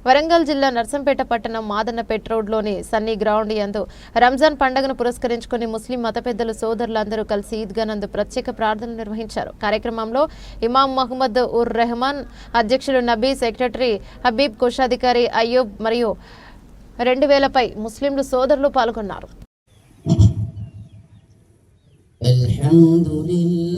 వరంగల్ జిల్లా నర్సంపేట పట్టణం మాదన్నపేట రోడ్లోని సన్నీ గ్రౌండ్ యందు రంజాన్ పండుగను పురస్కరించుకుని ముస్లిం మత పెద్దలు సోదరులందరూ కలిసి ఈద్గా నందు ప్రత్యేక ప్రార్థనలు నిర్వహించారు కార్యక్రమంలో ఇమాం మహమ్మద్ ఉర్ రెహమాన్ అధ్యక్షులు నబీ సెక్రటరీ హబీబ్ కోశాధికారి అయ్యూబ్ మరియు రెండు వేలపై ముస్లింలు సోదరులు పాల్గొన్నారు الحمد لله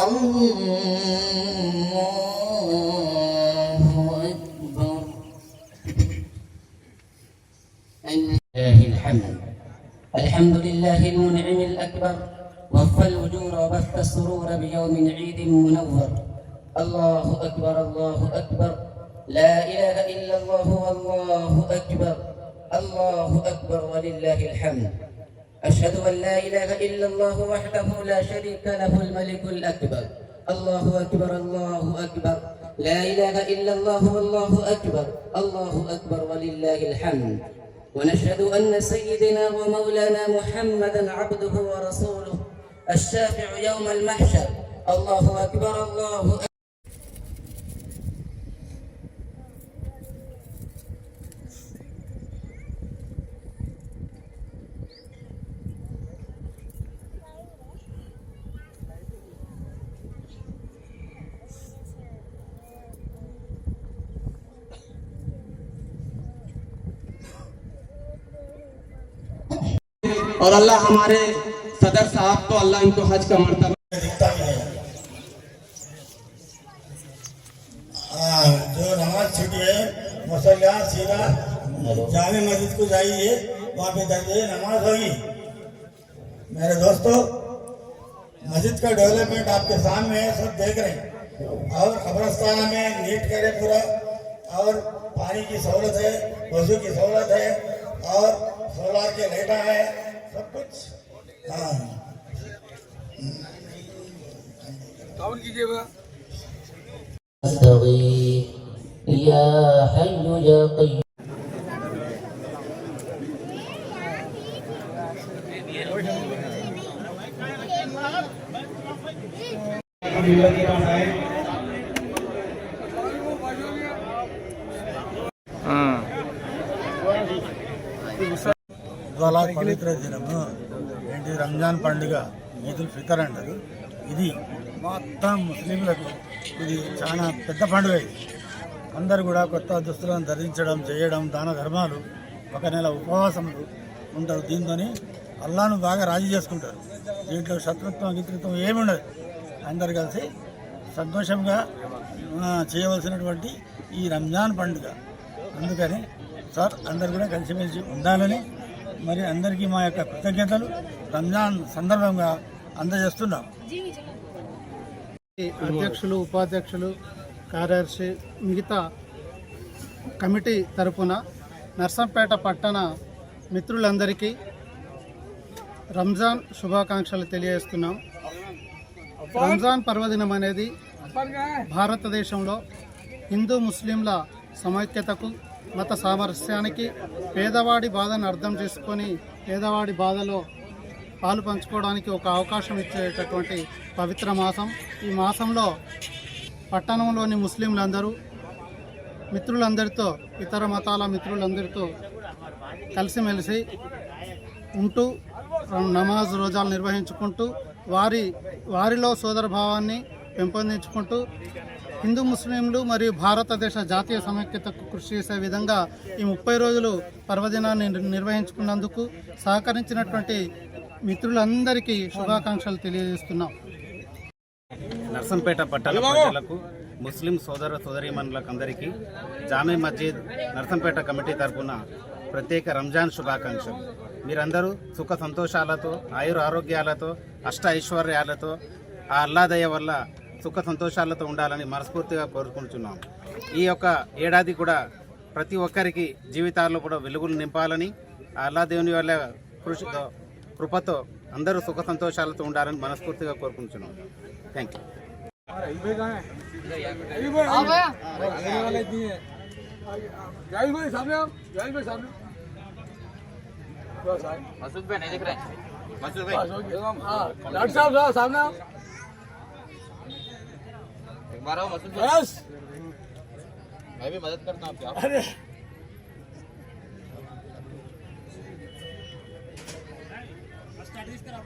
الله أكبر لله الحمد. الحمد لله المنعم الأكبر وفى الوجور وبث السرور بيوم عيد منور. الله أكبر الله أكبر. لا إله إلا الله والله أكبر. الله أكبر ولله الحمد. أشهد أن لا إله إلا الله وحده لا شريك له الملك الأكبر. الله أكبر الله أكبر. لا إله إلا الله والله أكبر. الله أكبر ولله الحمد. ونشهد أن سيدنا ومولانا محمدا عبده ورسوله الشافع يوم المحشر. الله أكبر الله أكبر और अल्लाह हमारे सदर साहब तो अल्लाह इनको हज का मरतबा दिखता भी है। हाँ, जो नमाज़ छूटी है सीधा मस्जिद को जाइए वहाँ पे नमाज़ होगी। मेरे दोस्तों मस्जिद का डेवलपमेंट आपके सामने है सब देख रहे हैं। और कब्रस्तान में नीट करे पूरा और पानी की सहूलत है वज़ू की सहूलत है और सोलार के लाइटा है सब कुछ हाँ استغيث يا حي يا قيوم ఇవాళ పవిత్ర దినము. ఏంటి? రంజాన్ పండుగ ఈదుల్ ఫితర్ అంటారు. ఇది మొత్తం ముస్లింలకు ఇది చాలా పెద్ద పండుగ ఇది. అందరు కూడా కొత్త దుస్తులను ధరించడం చేయడం దాన ధర్మాలు ఒక నెల ఉపవాసములు ఉంటారు. దీంతో అల్లాను బాగా రాజీ చేసుకుంటారు. దీంట్లో శత్రుత్వం గిత్రుత్వం ఏమి ఉండదు. అందరు కలిసి సంతోషంగా చేయవలసినటువంటి ఈ రంజాన్ పండుగ. అందుకని సార్ అందరు కూడా కలిసిమెలిసి ఉండాలని మరి అందరికీ మా యొక్క కృతజ్ఞతలు. రంజాన్ సందర్భంగా అందజేస్తున్నాం. అధ్యక్షులు ఉపాధ్యక్షులు కార్యదర్శి మిగతా కమిటీ తరపున నర్సంపేట పట్టణ మిత్రులందరికీ రంజాన్ శుభాకాంక్షలు తెలియజేస్తున్నాం. రంజాన్ పర్వదినం అనేది భారతదేశంలో హిందూ ముస్లింల సమైక్యతకు మత సామరస్యానికి పేదవాడి బాధను అర్థం చేసుకొని పేదవాడి బాధలో పాలు పంచుకోవడానికి ఒక అవకాశం ఇచ్చేటటువంటి పవిత్ర మాసం. ఈ మాసంలో పట్టణంలోని ముస్లింలందరూ మిత్రులందరితో ఇతర మతాల మిత్రులందరితో కలిసిమెలిసి ఉంటూ నమాజ్ రోజాలు నిర్వహించుకుంటూ వారి వారిలో సోదరభావాన్ని పెంపొందించుకుంటూ హిందూ ముస్లింలు మరియు భారతదేశ జాతీయ సమైక్యతకు కృషి చేసే విధంగా ఈ ముప్పై రోజులు పర్వదినాన్ని నిర్- నిర్వహించుకున్నందుకు సహకరించినటువంటి మిత్రులందరికీ శుభాకాంక్షలు తెలియజేస్తున్నాం. నర్సంపేట పట్టణ ప్రజలకు ముస్లిం సోదర సోదరీమణులకు అందరికీ జామీ మస్జిద్ నర్సంపేట కమిటీ తరఫున ప్రత్యేక రంజాన్ శుభాకాంక్షలు. మీరందరూ సుఖ సంతోషాలతో ఆయుర ఆరోగ్యాలతో అష్ట ఐశ్వర్యాలతో ఆ అల్లాదయ వల్ల సుఖ సంతోషాలతో ఉండాలని మనస్ఫూర్తిగా కోరుకుంటున్నాం. ఈ యొక్క ఏడాది కూడా ప్రతి ఒక్కరికి జీవితాల్లో కూడా వెలుగులు నింపాలని దేవుని వల్ల కృషి కృపతో అందరూ సుఖ సంతోషాలతో ఉండాలని మనస్ఫూర్తిగా కోరుకుంటున్నాం. థ్యాంక్ యూ మసూద్ मारा मसूद बस। मैं भी मदद करता हूँ आपकी अरे। करा